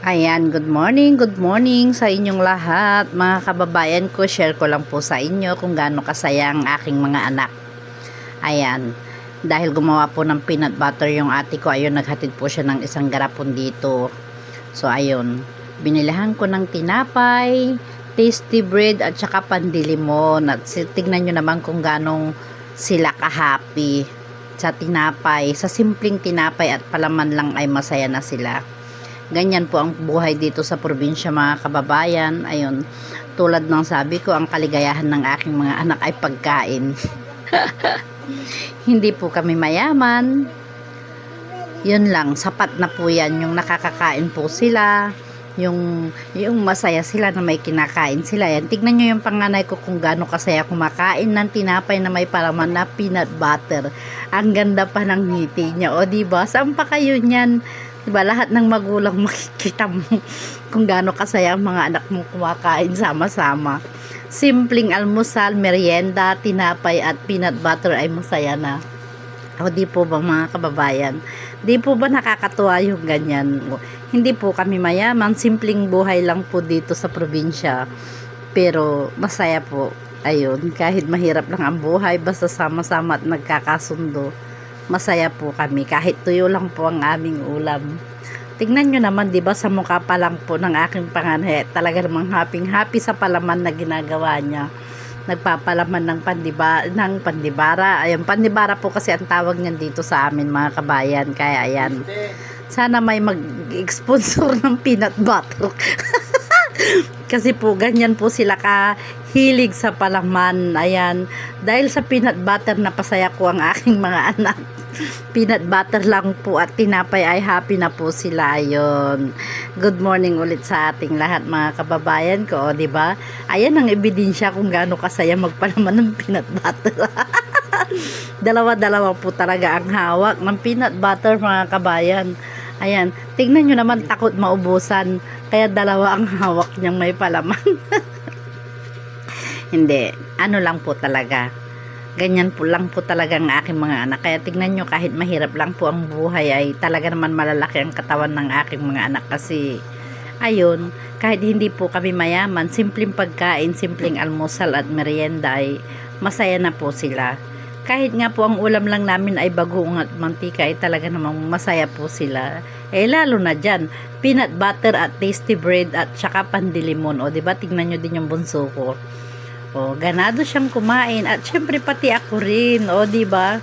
Ayan, good morning, good morning sa inyong lahat. Mga kababayan ko, share ko lang po sa inyo kung gaano kasaya ang aking mga anak. Ayan, dahil gumawa po ng peanut butter yung ate ko, ayun, naghatid po siya ng isang garapon dito. So, ayun, binilihan ko ng tinapay, tasty bread, at saka pandilimon. At tignan nyo naman kung ganong sila ka-happy sa tinapay. Sa simpleng tinapay at palaman lang ay masaya na sila. Ganyan po ang buhay dito sa probinsya mga kababayan. Ayun, tulad ng sabi ko, ang kaligayahan ng aking mga anak ay pagkain. Hindi po kami mayaman. Yun lang, sapat na po yan. Yung nakakakain po sila. Yung, yung masaya sila na may kinakain sila. Yan. Tignan nyo yung panganay ko kung gaano kasaya kumakain ng tinapay na may paraman na peanut butter. Ang ganda pa ng ngiti niya. O diba? Saan pa kayo niyan? Diba, lahat ng magulang makikita mo kung gaano kasaya ang mga anak mo kumakain sama-sama. Simpleng almusal, merienda, tinapay at peanut butter ay masaya na. O di po ba mga kababayan? Di po ba nakakatuwa yung ganyan? Hindi po kami mayaman, simpleng buhay lang po dito sa probinsya. Pero masaya po. Ayun, kahit mahirap lang ang buhay, basta sama-sama at nagkakasundo masaya po kami. Kahit tuyo lang po ang aming ulam. Tingnan nyo naman ba sa mukha pa lang po ng aking panganay talaga namang happy happy sa palaman na ginagawa niya. Nagpapalaman ng pandiba ng pandibara. Ayun pandibara po kasi ang tawag niyan dito sa amin mga kabayan. Kaya ayan. Sana may mag-sponsor ng peanut butter. Kasi po ganyan po sila kahilig sa palaman. Ayan. Dahil sa peanut butter napasaya ko ang aking mga anak peanut butter lang po at tinapay ay happy na po sila. Ayon good morning ulit sa ating lahat mga kababayan ko o ba? Ayan ang ebidensya kung gaano kasaya magpalaman ng peanut butter. Dalawa-dalawa po talaga ang hawak ng peanut butter mga kabayan. Ayan, tingnan nyo naman takot maubusan. Kaya dalawa ang hawak niyang may palaman. Hindi, ano lang po talaga. Ganyan po lang po talaga ang aking mga anak. Kaya tingnan nyo kahit mahirap lang po ang buhay ay talaga naman malalaki ang katawan ng aking mga anak kasi ayun, kahit hindi po kami mayaman, simpleng pagkain, simpleng almusal at merienda ay masaya na po sila kahit nga po ang ulam lang namin ay bagong at mantika ay talaga namang masaya po sila. Eh lalo na dyan, peanut butter at tasty bread at saka pandilimon. O ba tingnan nyo din yung bunso ko. O ganado siyang kumain at syempre pati ako rin. O di ba?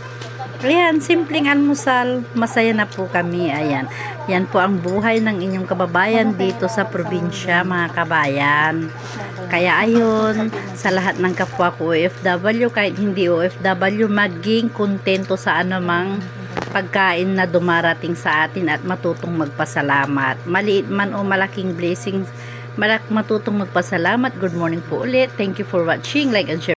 Ayan, simpleng almusal. Masaya na po kami. Ayan. Yan po ang buhay ng inyong kababayan dito sa probinsya, mga kabayan. Kaya ayun, sa lahat ng kapwa ko OFW, kahit hindi OFW, maging kontento sa anumang pagkain na dumarating sa atin at matutong magpasalamat. Maliit man o malaking blessings, malak matutong magpasalamat. Good morning po ulit. Thank you for watching. Like and share.